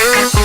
Sí.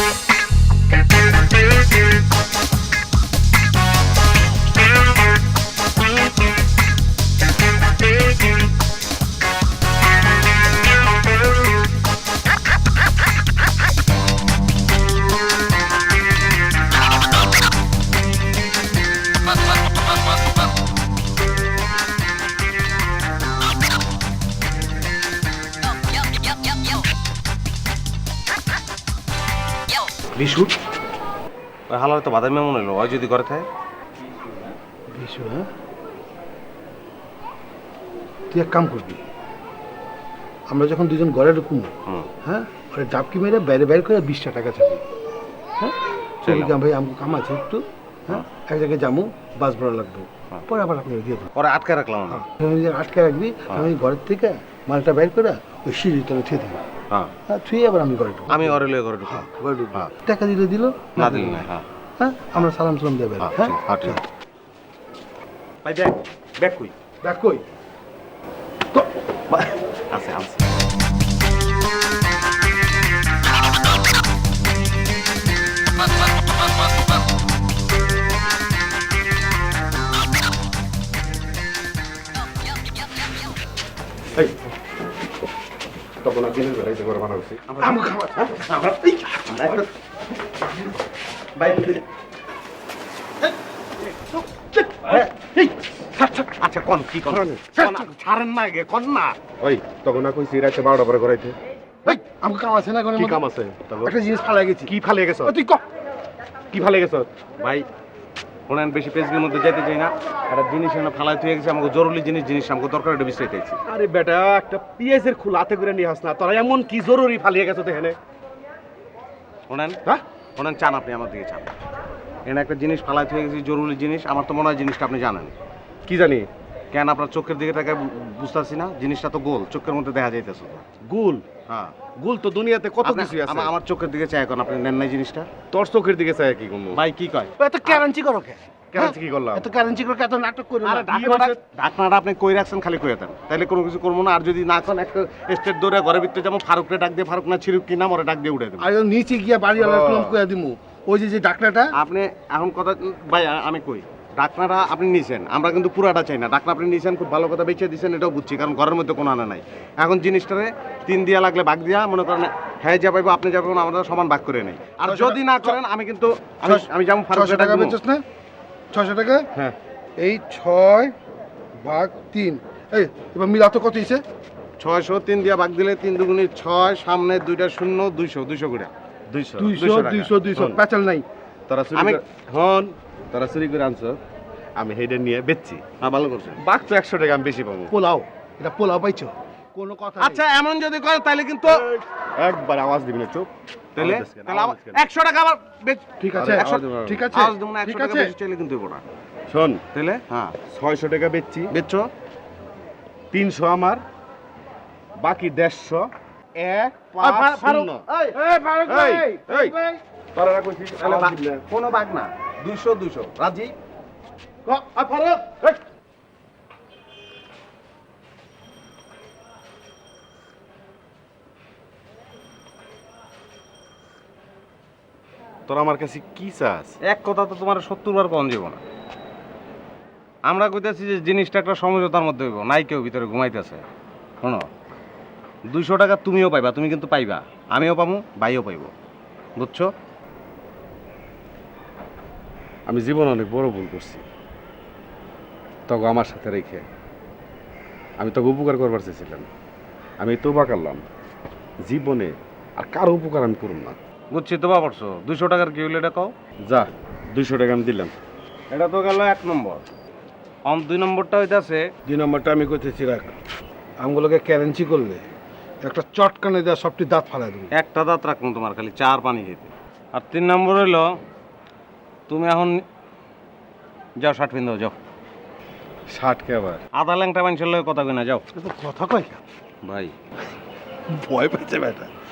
Bishu ওই হালার তো বাদামি মনে হলো ওই যদি করে থাকে। বিশু হ্যাঁ? তুই এক কাম করবি আমরা যখন দুজন ঘরে ঢুকুম হ্যাঁ? ওরা ডাবকি মেরে বাইরে বাইরে করে বিশটা টাকা চাবি হ্যাঁ? ভাই আমাকে কাম আছে একটু হ্যাঁ? এক জায়গায় যাব বাস ভাড়া লাগবে হ্যাঁ। পরে আবার আপনাকে দিয়ে দেবো। ওরা আটকে রাখলাম। তুমি আটকে রাখবি আমি ঘরের থেকে মালটা বাইর করে ওই সিঁড়ি তলে থুয়ে দেবো। হ্যাঁ। হ্যাঁ থুয়ে আবার আমি ঘরে ঢুকবো। আমি ওরে লয়ে করে ঢুকলাম ঘরে ঢুকবো। হ্যাঁ। টাকা দিলে দিল? না দিলি না। হ্যাঁ। হ্যাঁ আমরা সালাম সালাম দেবে হ্যাঁ হ্যাঁ? ঠিক হ্যাঁ ভাই ব্যাগ ব্যাগ কই? দেখ কই? আছে আছে তখন আর দিনের বেলায় একবার বানা খাবার আচ্ছা কোন কি ছাড়েন না গে কোন না ওই তখন না কইছি রাতে বারোটা পরে করাইতে আমাকে কাম আছে? না কি কাম আছে? একটা জিনিস ফালাই গেছি। কি ফালিয়ে গেছ? তুই ক? কি ফালিয়ে গেছ? ভাই শোনেন বেশি পেজগুলোর মধ্যে যেতে চাই না। একটা জিনিস এনে ফালাই তুই গেছে আমাকে জরুরি জিনিস জিনিস আমাকে দরকার এটা বিষয় চাইছি আরে বেটা একটা পিএসের খোলা হাতে করে নিয়ে আস না। তোরা এমন কি জরুরি ফালিয়ে গেছো এখানে? শোনেন হ্যাঁ? শোনেন চান আপনি আমার দিকে চান। এখানে একটা জিনিস ফালাই তুই গেছি জরুরি জিনিস। আমার তো মনে হয় জিনিসটা আপনি জানেন। কি জানি? কেন আপনার চোখের দিকে তাকে বুঝতেছি না? জিনিসটা তো গোল চোখের মধ্যে দেখা যাইতেছে গোল? হ্যাঁ। গুল তো দুনিয়াতে কত কিছু আছে। আমার- চোখের দিকে চাই এখন আপনি নেন নাই জিনিসটা? তোর চোখের দিকে চাই কি করব ভাই কি কয়? এত ক্যারেন্সি করো কে? কেন কি করলাম? এত ক্যারেন্সি করো এত নাটক করো আরে না। ঢাকনাটা আপনি কই রাখছেন? খালি কই দেন। তাহলে কোনো কিছু করব না। আর যদি না করেন একটা স্টেট দৌড়ে ঘরের ভিতরে যেমন ফারুকরে ডাক দিয়ে ফারুক না ছিরুক কি নাম ওরা ডাক দিয়ে উঠে দেবেন আর নিচে গিয়া বাড়ি আলার ও। কইয়া দিমু। ওই যে যে ডাকনাটা আপনি এখন কথা ভাই আমি কই? ডাকনাটা আপনি নিছেন আমরা কিন্তু পুরাটা চাই না। ডাকনা আপনি নিছেন খুব ভালো কথা বেঁচে দিয়েছেন এটাও বুঝছি কারণ ঘরের মধ্যে কোনো আনা নাই। এখন জিনিসটারে তিন দিয়া লাগলে ভাগ দিয়া মনে করেন হ্যাঁ যা পাইবো আপনি যা পাইবেন আমরা সমান ভাগ করে নেই। আর যদি না করেন আমি কিন্তু আমি আমি যেমন ছশো টাকা ডাক না? ছশো টাকা? হ্যাঁ। এই ছয় ভাগ তিন। এই এবার মিলা তো কত হয়েছে ছয়শো তিন দিয়া ভাগ দিলে তিন দুগুণি ছয় সামনে দুইটা শূন্য দুইশো দুইশো করে। দুইশো। দুইশো দুইশো দুইশো পেঁচাল নাই। তোরা চুরি আমি- করে- হন তোরা চুরি করে আনছো। আমি হেডে নিয়ে বেচছি। হ্যাঁ ভালো করছেন বাঘ তো একশো টাকা আমি বেশি পাবো। পোলাও। এটা পোলাও পাইছো? কোনো কথা আচ্ছা এমন যদি করে তাহলে কিন্তু একবার আওয়াজ দিবি না চুপ। তাহলে একশো টাকা আবার ঠিক আছে। ঠিক আছে। আওয়াজ দেবো না একশো টাকা বেশি চাইলে কিন্তু দেবো না। শোন। তাহলে? হ্যাঁ ছয়শো টাকা বেচছি। বেচছো? তিনশো আমার। বাকি দেড়শো। এক পাঁচ ফারুক, এই, এই, ফারুক ভাই, তোরা আওয়াজ না। কোনো বাঘ না। দুইশো দুইশো। রাজি? ক, আর ফারুক, এই। আমার কাছে কি চাস? এক কথা তো তোমার সত্তর বার কম যাব না। আমরা কইতেছি যে জিনিসটা একটা সমঝোতার মধ্যে হইব নাই কেউ ভিতরে ঘুমাইতেছে। শোনো দুইশো টাকা তুমিও পাইবা তুমি কিন্তু পাইবা। আমিও পাবো ভাইও পাইব। বুঝছ? আমি জীবন অনেক বড় ভুল করছি। তখন আমার সাথে রেখে আমি তোকে উপকার করবার চেয়েছিলাম। আমি তোবা করলাম। জীবনে আর কারও উপকার আমি করুন না। বুঝছি তো পারছ দুইশো টাকার কি হইল এটা কও? যা দুইশো টাকা আমি দিলাম। এটা তো গেল এক নম্বর। অন দুই নম্বরটা হইতাছে দুই নম্বরটা আমি কইতেছি রাখ। আমগুলোকে ক্যারেন্সি করলে একটা চটকানে দেওয়া সবটি দাঁত ফালাই দেবো। একটা দাঁত রাখুন তোমার খালি চার পানি খেতে। আর তিন নম্বর হইল তুমি এখন যাও শার্ট পিন দাও যাও। শার্ট কে আবার? আধা ল্যাংটা মানুষের লোক কথা কই না যাও। কথা কয় ভাই। ভয় পেয়েছে বেটা।